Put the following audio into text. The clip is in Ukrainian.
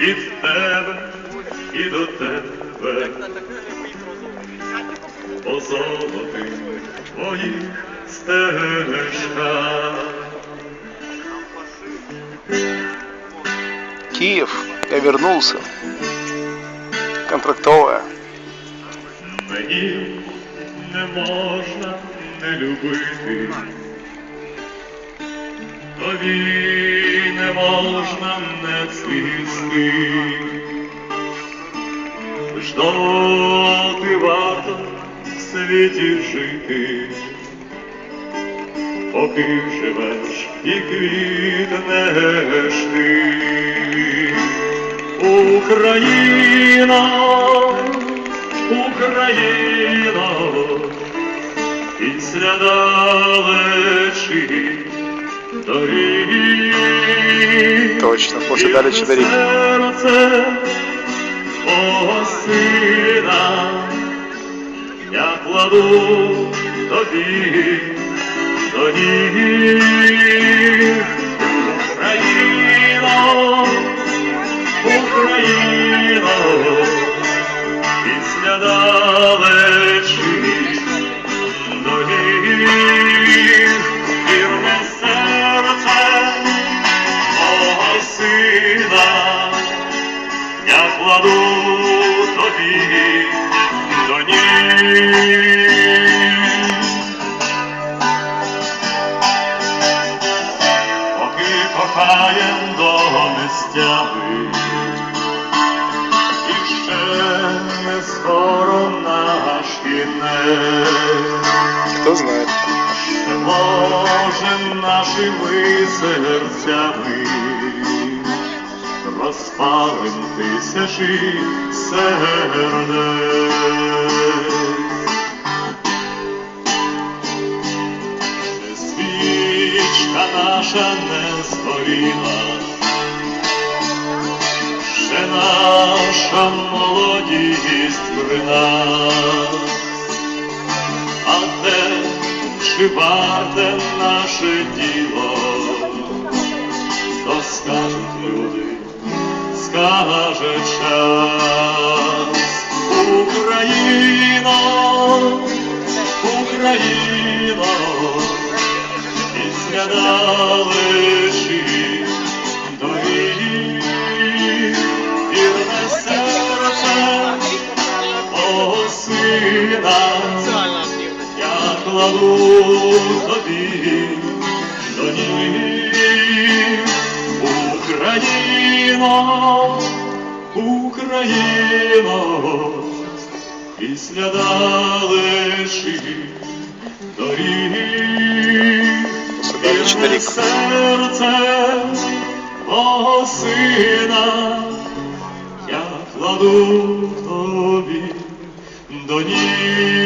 І в тебе, і до тебе, по золотих твоїх стежках. Киев, я вернулся. Контрактовая. Мені не можна не любити, тобі не можна не цвісти. Ждоти варто в світі жити, поки живеш і квітнеш ти. Україна, Україно, після далечі. Точно, далечі доріг. Серце мого сина я кладу тобі до ніг. Україно, Україно, після далечі сина, я кладу тобі до ніг. Поки кохаєм до нестями, і ще не скоро наш кінець. Кто знает. Може нашими серцями розпалим тисячі сердець. Ще свічка наша не згоріла, ще наша молодість при нас. А де чи варте наше діло, скажуть люди, скаже час. Україно, Україно, після далечі доріг, вірне серце мого сина. Я кладу тобі до ніг Україно, Україно, після далечі доріг. Вірне серце мого сина, я кладу тобі до ніг. Тобі до ніг.